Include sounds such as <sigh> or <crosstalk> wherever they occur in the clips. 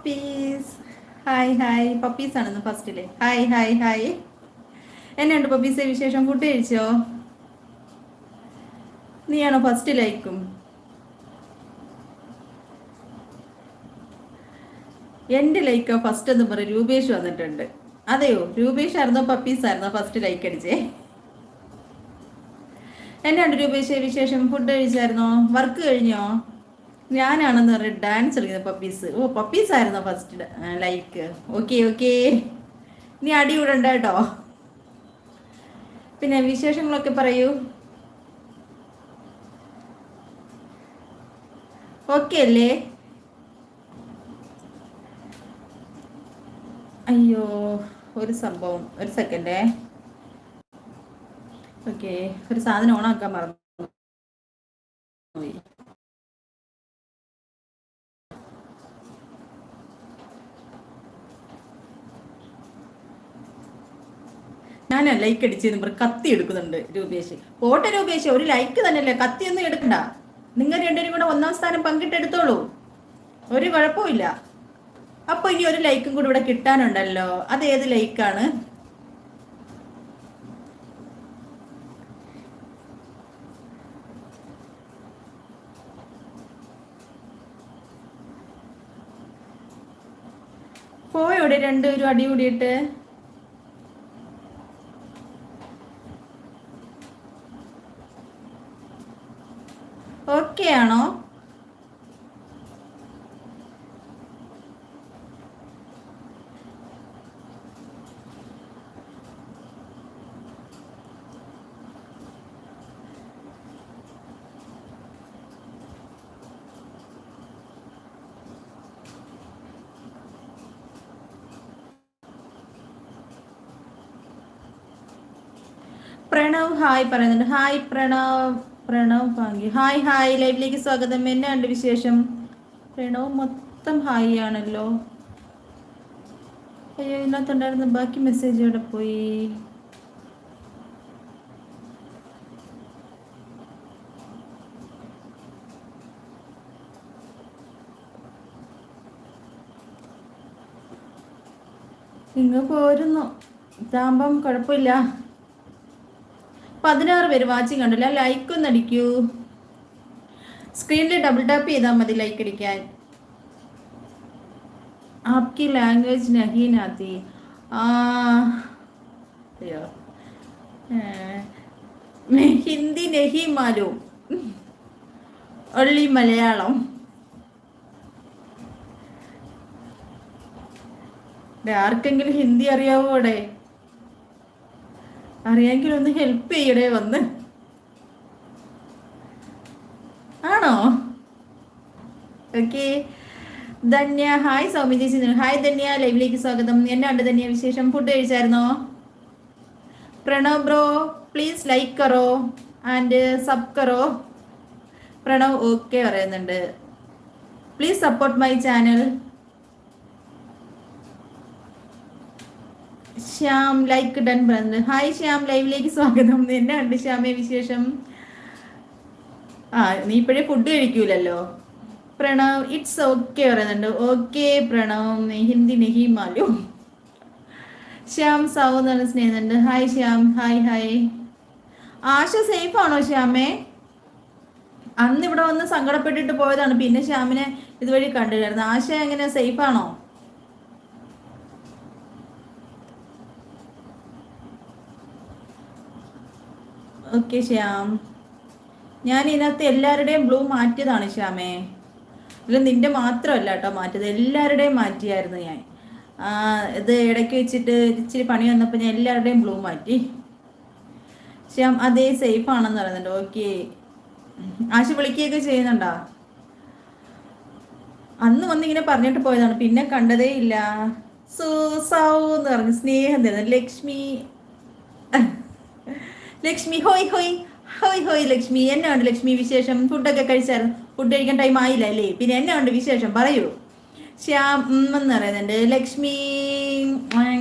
Puppies hi hi puppies ആണെന്ന് ഫസ്റ്റിലെ hi hi hi എന്നെയുണ്ട് പപ്പീസെ വിശേഷം? ഫുഡ് കഴിച്ചോ? നീയാണോ ഫസ്റ്റ് ലൈക്കും എന്റെ ലൈക്കോ ഫസ്റ്റ് എന്ന് പറയും രൂപേഷ് വന്നിട്ടുണ്ട്. അതെയോ? രൂപേഷ് ആയിരുന്നോ പപ്പീസ് ആയിരുന്നോ ഫസ്റ്റ് ലൈക്ക് അടിച്ചേ? എന്നാണ്ട് രൂപേഷ് വിശേഷം? ഫുഡ് കഴിച്ചായിരുന്നോ? വർക്ക് കഴിഞ്ഞോ? ഞാനാണെന്ന് പറഞ്ഞ ഡാൻസ് കളിക്കുന്നത് പപ്പീസ് ഓ പപ്പീസ് ആയിരുന്നോ ഫസ്റ്റ് ലൈക്ക് ഓക്കെ ഓക്കെ നീ അടി വിടണ്ട കേട്ടോ പിന്നെ വിശേഷങ്ങളൊക്കെ പറയൂ. ഓക്കെ അല്ലേ? അയ്യോ ഒരു സംഭവം. ഒരു സെക്കൻഡേ ഓക്കെ ഒരു സാധനം ഓണാക്കാൻ മറന്നു. ഞാൻ ലൈക്ക് അടിച്ചെന്ന് കത്തി എടുക്കുന്നുണ്ട് രൂപേഷ്. പോട്ടെ രൂപേഷ് ഒരു ലൈക്ക് തന്നെയല്ലേ. കത്തി ഒന്നും എടുക്കണ്ട. നിങ്ങൾ രണ്ടുപേരും കൂടെ ഒന്നാം സ്ഥാനം പങ്കിട്ടെടുത്തോളൂ. ഒരു കുഴപ്പമില്ല അപ്പൊ ഇനി ഒരു ലൈക്കും കൂടി ഇവിടെ കിട്ടാനുണ്ടല്ലോ. അത് ഏത് ലൈക്കാണ് പോയോടെ രണ്ടുപേരും അടി കൂടിയിട്ട് ഓക്കെ ആണോ പ്രണവ് ഹായ് പറയുന്നുണ്ട്. Hi Pranav Pranav Bhagya. Hi hi. ലൈവിലേക്ക് സ്വാഗതം. എന്നെ ഉണ്ട് വിശേഷം? പ്രണവ് മൊത്തം ഹായ് ആണല്ലോ. അയ്യോ ഇതിനകത്തുണ്ടായിരുന്ന ബാക്കി മെസ്സേജ് ഇവിടെ പോയി? ഇങ്ങ് പോരുന്നു. ഇതാകുമ്പം കുഴപ്പമില്ല. പതിനാറ് പേര് വാച്ചിങ് കണ്ടില്ല. ലൈക്ക് ഒന്ന് അടിക്കൂ. സ്ക്രീനിൽ ഡബിൾ ടാപ്പ് ചെയ്താൽ മതി ലൈക്ക് അടിക്കാൻ. ആപ്കി ലാംഗ്വേജ് നഹീനാത്തി അയ്യോ ഹിന്ദി നഹി മാലൂം. ഒള്ളി മലയാളം. ആർക്കെങ്കിലും ഹിന്ദി അറിയാവോ അവിടെ? അറിയാമെങ്കിൽ ഒന്ന് ഹെൽപ്പ് ചെയ്യടേ വന്ന്. ആണോ? ഓക്കെ ധന്യ ഹായ് സൗമ്യ ചേച്ചി. ഹായ് ധന്യ ലൈവിലേക്ക് സ്വാഗതം. എന്നാണ്ട് ധന്യ വിശേഷം? ഫുഡ് കഴിച്ചായിരുന്നോ? പ്രണവ് ബ്രോ പ്ലീസ് ലൈക്ക് കറോ? ആൻഡ് സബ് കറോ? പ്രണവ് ഓക്കെ പറയുന്നുണ്ട്. Please support my channel Shyam like done പറയുന്നത് ഹായ് ശ്യാം ലൈവിലേക്ക് സ്വാഗതം. എന്നെ ഉണ്ട് ശ്യാമേ വിശേഷം? ആ നീ ഇപ്പോഴേ ഫുഡ് കഴിക്കൂലല്ലോ? പ്രണവ് ഇറ്റ്സ് ഓക്കെ പറയുന്നുണ്ട്. ഓക്കെ പ്രണവ് ഹിന്ദി നെഹി മാലു ശ്യാം സാവു എന്ന് പറഞ്ഞ സ്നേഹിതണ്ട് hi Shyam. Hi hi Asha safe ആണോ ശ്യാമേ? അന്ന് ഇവിടെ വന്ന് സങ്കടപ്പെട്ടിട്ട് പോയതാണ്. പിന്നെ ശ്യാമിനെ ഇതുവഴി കണ്ടുകയായിരുന്നു ആശ എങ്ങനെ സേഫ് ആണോ? ഓക്കെ ശ്യാം. ഞാൻ ഇതിനകത്ത് എല്ലാവരുടെയും ബ്ലൂ മാറ്റിയതാണ് ശ്യാമേ. ഇതിൽ നിന്റെ മാത്രമല്ല കേട്ടോ മാറ്റിയത്. എല്ലാവരുടെയും മാറ്റിയായിരുന്നു ഞാൻ. ഇത് ഇടയ്ക്ക് വെച്ചിട്ട് ഇച്ചിരി പണി വന്നപ്പോൾ ഞാൻ എല്ലാവരുടെയും ബ്ലൂ മാറ്റി. ശ്യാം അതേ സേഫ് ആണെന്ന് പറയുന്നുണ്ട്. ഓക്കെ ആശു വിളിക്കുകയൊക്കെ ചെയ്യുന്നുണ്ടോ? അന്ന് വന്നിങ്ങനെ പറഞ്ഞിട്ട് പോയതാണ്. പിന്നെ കണ്ടതേ ഇല്ല. സൂസൗ എന്ന് പറഞ്ഞു. സ്നേഹം തരുന്നു. ലക്ഷ്മി. ലക്ഷ്മി ഹോയ് ഹോയ്. ഹോയ് ഹോയ് ലക്ഷ്മി. എന്നെ ഉണ്ട് ലക്ഷ്മി വിശേഷം? ഫുഡൊക്കെ കഴിച്ചായിരുന്നു? ഫുഡ് കഴിക്കാൻ ടൈം ആയില്ല അല്ലേ? പിന്നെ എന്നെ ഉണ്ട് വിശേഷം? പറയൂ. ശ്യാം എന്ന് പറയുന്നുണ്ട്. ലക്ഷ്മി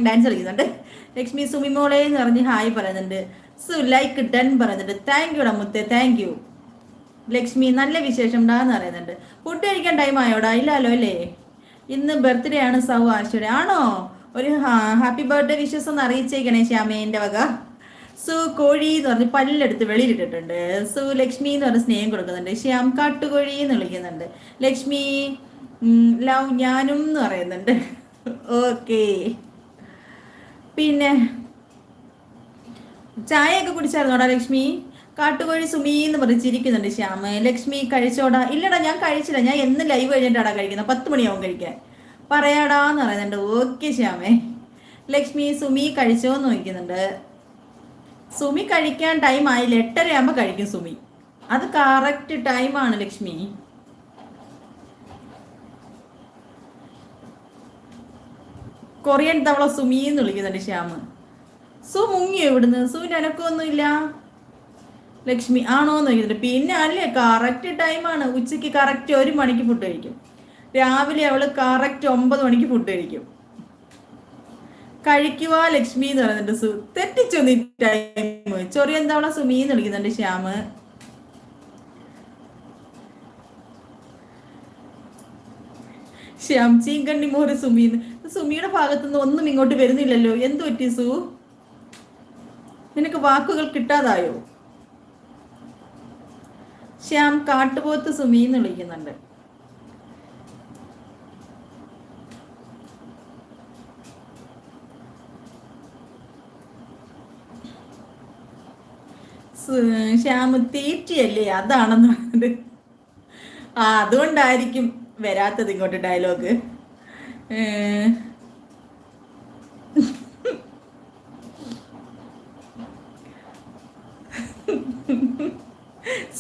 ഡാൻസ് കളിക്കുന്നുണ്ട്. ലക്ഷ്മി സുമിമോളെ എന്ന് പറഞ്ഞ് ഹായ് പറയുന്നുണ്ട്. സു ലൈക്ക് ഡൺ പറയുന്നുണ്ട്. താങ്ക് യുടാ മുത്തേ താങ്ക് യു ലക്ഷ്മി നല്ല വിശേഷം ഡാ എന്ന് പറയുന്നുണ്ട്. ഫുഡ് കഴിക്കാൻ ടൈം ആയോടാ? ഇല്ലല്ലോ അല്ലേ? ഇന്ന് ബർത്ത്ഡേ ആണ് സൗ ആശ്വര്യ ആണോ? ഒരു ഹാപ്പി ബർത്ത്ഡേ വിഷസ് ഒന്ന് അറിയിച്ചേക്കണേ ശ്യാമേന്റെ വക. സു കോഴി എന്ന് പറഞ്ഞ് പല്ലെടുത്ത് വെളിയിലിട്ടിട്ടുണ്ട്. സു ലക്ഷ്മി എന്ന് പറഞ്ഞ് സ്നേഹം കൊടുക്കുന്നുണ്ട്. ശ്യാം കാട്ടുകോഴി എന്ന് വിളിക്കുന്നുണ്ട്. ലക്ഷ്മി ലവ് ഞാനും എന്ന് പറയുന്നുണ്ട്. ഓക്കെ. പിന്നെ ചായയൊക്കെ കുടിച്ചായിരുന്നോടാ ലക്ഷ്മി? കാട്ടുകോഴി സുമി എന്ന് പറഞ്ഞ് ചിരിക്കുന്നുണ്ട് ശ്യാമ് ലക്ഷ്മി കഴിച്ചോടാ. ഇല്ലടാ ഞാൻ കഴിച്ചില്ല. ഞാൻ എന്ന് ലൈവ് കഴിഞ്ഞിട്ടാടാ കഴിക്കുന്നത് പത്ത് മണിയാവും കഴിക്കാൻ. പറയാടാന്ന് പറയുന്നുണ്ട്. ഓക്കെ ശ്യാമേ. ലക്ഷ്മി സുമി കഴിച്ചോ എന്ന് ചോദിക്കുന്നുണ്ട്. സുമി കഴിക്കാൻ ടൈം ആയില്ല. എട്ടരയാകുമ്പോൾ കഴിക്കും സുമി. അത് കറക്റ്റ് ടൈമാണ് ലക്ഷ്മി. കൊറിയൻ തവള സുമി എന്ന് വിളിക്കുന്നുണ്ട് ശ്യാമ്. സു മുങ്ങി എവിടുന്ന് സുവിന്റെ അനക്കൊന്നുമില്ല ലക്ഷ്മി ആണോ എന്ന് ചോദിക്കുന്നുണ്ട്. പിന്നെ അല്ലേ കറക്റ്റ് ടൈമാണ് ഉച്ചയ്ക്ക് കറക്റ്റ് ഒരു മണിക്ക് ഫുഡ് കഴിക്കും. രാവിലെ അവൾ കറക്റ്റ് ഒമ്പത് മണിക്ക് ഫുഡ് കഴിക്കും. കഴിക്കുക ലക്ഷ്മി എന്ന് പറയുന്നുണ്ട് സു. തെറ്റിച്ചു നീ ടൈം ചൊറി തവള സുമി എന്ന് വിളിക്കുന്നുണ്ട് ശ്യാമ്. ശ്യാം ചീങ്കണ്ണി മോര് സുമി സുമിയുടെ ഭാഗത്തുനിന്ന് ഒന്നും ഇങ്ങോട്ട് വരുന്നില്ലല്ലോ. എന്തു പറ്റി സു? നിനക്ക് വാക്കുകൾ കിട്ടാതായോ? ശ്യാം കാട്ടുപോത്ത് സുമി എന്ന് വിളിക്കുന്നുണ്ട്. ശ്യാമ് തീറ്റിയല്ലേ? അതാണെന്ന് പറഞ്ഞത് ആ അതുകൊണ്ടായിരിക്കും വരാത്തത് ഇങ്ങോട്ട് ഡയലോഗ്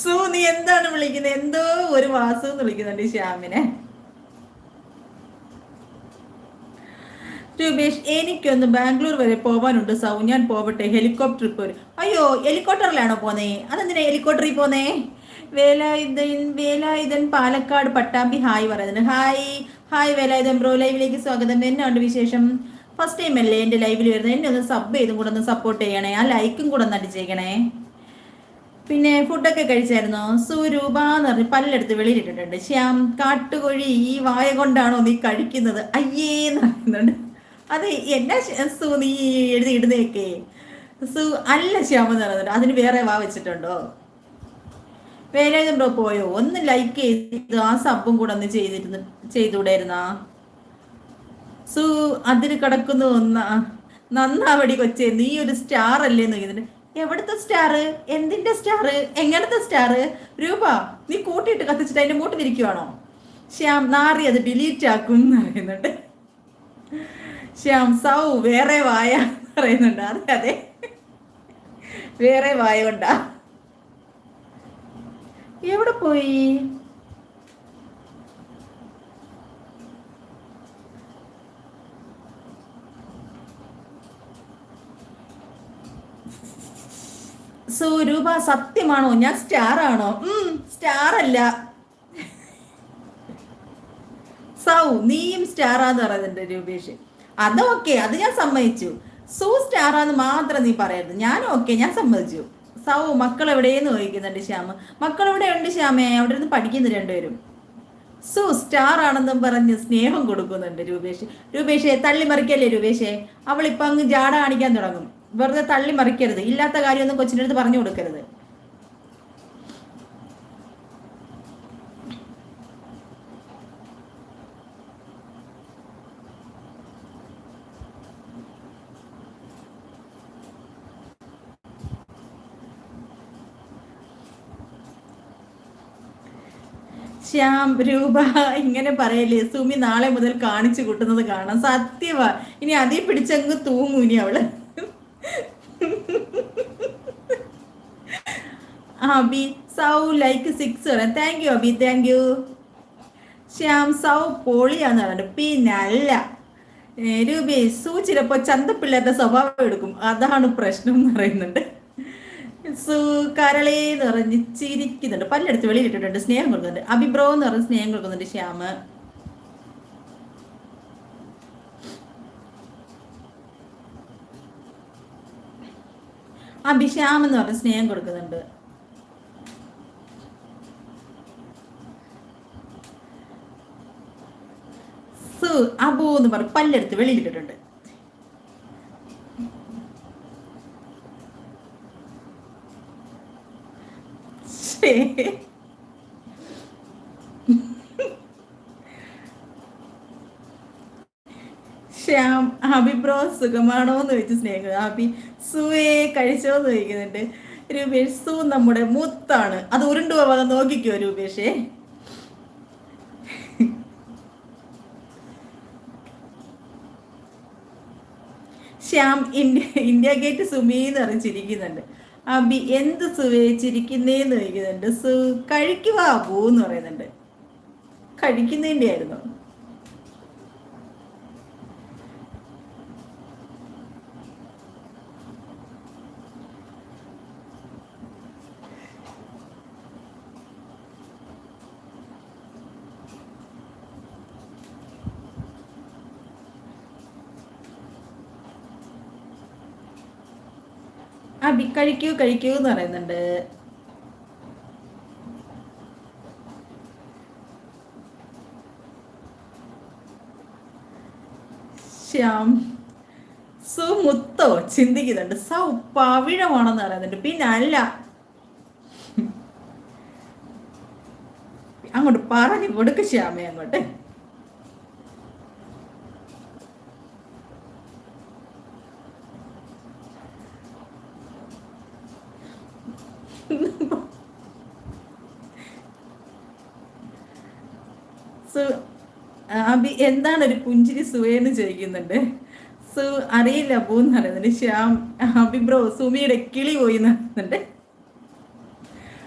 സു നീ എന്താണ് വിളിക്കുന്നത്? എന്തോ ഒരു വാസു എന്ന് വിളിക്കുന്നുണ്ട് ശ്യാമിനെ. രൂപേഷ് എനിക്കൊന്ന് ബാംഗ്ലൂർ വരെ പോവാനുണ്ട് സൗ. ഞാൻ പോവട്ടെ ഹെലികോപ്റ്റർ ട്രിപ്പ് അയ്യോ ഹെലികോപ്റ്ററിലാണോ പോന്നേ? അതെന്തിനാ ഹെലികോപ്റ്ററിൽ പോന്നേ? വേലായുധൻ വേലായുധൻ പാലക്കാട് പട്ടാമ്പി ഹായ് പറയുന്നുണ്ട് ഹായ് ഹായ് വേലായുധൻ ബ്രോ ലൈവിലേക്ക് സ്വാഗതം. എന്നാണ്ട് വിശേഷം? ഫസ്റ്റ് ടൈം അല്ലേ എന്റെ ലൈവിൽ വരുന്നത്? എന്നെ ഒന്ന് സബ് ചെയ്തും കൂടെ ഒന്ന് സപ്പോർട്ട് ചെയ്യണേ. ആ ലൈക്കും കൂടെ ഒന്ന് അടിച്ചേക്കണേ. പിന്നെ ഫുഡൊക്കെ കഴിച്ചായിരുന്നു? സുരൂപ എന്ന് പറഞ്ഞ് പല്ലെടുത്ത് വെളിയിലിട്ടിട്ടുണ്ട്. ശ്യാം കാട്ടുകോഴി ഈ വായ കൊണ്ടാണോ നീ കഴിക്കുന്നത്? അയ്യേന്ന് പറയുന്നുണ്ട്. അത് എന്നാ സു നീ എഴുതി ഇടുന്നേക്കെ സു അല്ല ശ്യാമ എന്ന് പറയുന്നത് അതിന് വേറെ വാ വെച്ചിട്ടുണ്ടോ? ബ്രോ പോയോ? ഒന്ന് ലൈക്ക് ചെയ്ത് ആ സബും കൂടെ ഒന്ന് ചെയ്തിരുന്നു ചെയ്തുകൂടായിരുന്നാ? സു അതിന് കിടക്കുന്നു ഒന്ന നന്നാവടി കൊച്ചേ നീ ഒരു സ്റ്റാർ അല്ലേ ചോദിക്കുന്നുണ്ട്. എവിടുത്തെ സ്റ്റാർ എന്തിന്റെ സ്റ്റാർ എങ്ങനത്തെ സ്റ്റാർ രൂപ നീ കൂട്ടിയിട്ട് കത്തിച്ചിട്ട് അതിന്റെ മൂട്ടിലിരിക്കുവാണോ? ശ്യാം നാറി അത് ഡിലീറ്റ് ആക്കും എന്ന് പറയുന്നുണ്ട്. സൗ വേറെ വായ പറയുന്നുണ്ട്. അതെ അതെ. വേറെ വായ കൊണ്ടാ. എവിടെ പോയി? സ്വരൂപ സത്യമാണോ? ഞാൻ സ്റ്റാർ ആണോ സ്റ്റാർ അല്ല സൗ നീയും സ്റ്റാർ ആന്ന് പറയുന്നുണ്ട് രൂപേഷ്. അതൊക്കെ അത് ഞാൻ സമ്മതിച്ചു. സൂ സ്റ്റാറാന്ന് മാത്രം നീ പറയരുത്. ഞാൻ ഓക്കെ ഞാൻ സമ്മതിച്ചു. സൗ മക്കൾ എവിടെയെന്ന് ചോദിക്കുന്നുണ്ട് ശ്യാമ? മക്കൾ എവിടെ ഉണ്ട് ശ്യാമേ? അവിടെ നിന്ന് പഠിക്കുന്നു രണ്ടുപേരും. സു സ്റ്റാർ ആണെന്നും പറഞ്ഞ് സ്നേഹം കൊടുക്കുന്നുണ്ട് രൂപേഷ്. രൂപേഷേ തള്ളി മറിക്കല്ലേ രൂപേഷെ? അവൾ ഇപ്പൊ അങ്ങ് ജാട കാണിക്കാൻ തുടങ്ങും. വെറുതെ തള്ളി മറിക്കരുത്. ഇല്ലാത്ത കാര്യമൊന്നും കൊച്ചിന്റെ അടുത്ത് പറഞ്ഞു കൊടുക്കരുത്. ശ്യാം രൂപ ഇങ്ങനെ പറയല്ലേ സുമി നാളെ മുതൽ കാണിച്ചു കൂട്ടുന്നത് കാണാം. സത്യവാ. ഇനി അതേ പിടിച്ചങ്ങ് തൂങ്ങൂ ഇനി അവൾ. അബി സൗ ലൈക്ക് സിക്സ് പറയാം thank you Abhi. Thank you Shyam സൗ പൊളിയാന്ന് പറഞ്ഞിട്ട്. പിന്നല്ല. രൂപി സു ചിലപ്പോ ചന്തപ്പിള്ളേരുടെ സ്വഭാവം എടുക്കും. അതാണ് പ്രശ്നം എന്ന് പറയുന്നുണ്ട്. കരളേ നിറഞ്ഞ് ചിരിക്കുന്നുണ്ട്. പല്ലെടുത്ത് വെളിയിലിട്ടിട്ടുണ്ട്. സ്നേഹം കൊടുക്കുന്നുണ്ട്. അഭിബ്രോ എന്ന് പറഞ്ഞ് സ്നേഹം കൊടുക്കുന്നുണ്ട് ശ്യാമ്. അഭിശ്യാം എന്ന് പറഞ്ഞ സ്നേഹം കൊടുക്കുന്നുണ്ട്. സു അബു എന്ന് പറഞ്ഞ് പല്ലെടുത്ത് വെളിയിലിട്ടിട്ടുണ്ട് ശ്ശേ. ശ്യാം അബി ബ്രോ സുഖമാണോ എന്ന് ചോദിച്ചു സ്നേഹം അബി സുവേ കഴിച്ചോ എന്ന് ചോദിക്കുന്നുണ്ട്. രൂപേഷ് സു നമ്മുടെ മുത്താണ്. അത് ഉരുണ്ടു പോവാതെ നോക്കിക്കോ രൂപേഷേ. Shyam India India gate Sumi എന്ന് പറഞ്ഞ് ചിരിക്കുന്നുണ്ട് അബി എന്ത് സുവേ ചിരിക്കുന്നേന്ന് ചോദിക്കുന്നുണ്ട്. സു കഴിക്കുവാ പൂ എന്ന് പറയുന്നുണ്ട്. കഴിക്കുന്നതിന്റെ ആയിരുന്നു അബി കഴിക്കൂ കഴിക്കൂ എന്ന് പറയുന്നുണ്ട്. ശ്യാം. സു മുത്തോ ചിന്തിക്കുന്നുണ്ട്. സ പവിഴമാണെന്ന് പറയുന്നുണ്ട്. പിന്നെ അല്ല അങ്ങോട്ട് പറഞ്ഞു കൊടുക്ക ശ്യാമേ അങ്ങോട്ട്. <laughs> സു അബി എന്താണ് ഒരു പുഞ്ചിരി സുവേന്ന് ചോദിക്കുന്നുണ്ട്? സു അറിയില്ല പോന്ന് പറയുന്നുണ്ട് ശ്യാം അബി ബ്രോ സുമിയുടെ കിളി പോയി എന്ന് പറയുന്നുണ്ട്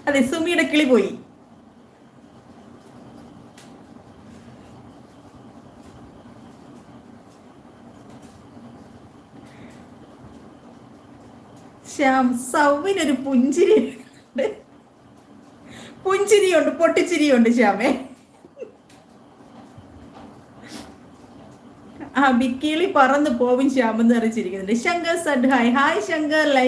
അതെ സുമിയുടെ കിളി പോയി. ശ്യാം സൗവിനൊരു പുഞ്ചിരി ഉണ്ട്. പുഞ്ചിരിയുണ്ട് പൊട്ടിച്ചിരിയുണ്ട് ശ്യാമേ. ആ ബിക്കിളി പറന്ന് പോവും ശ്യാമെന്ന് അറിയിച്ചിരിക്കുന്നുണ്ട്. Shankar sad hi hi Shankar. Live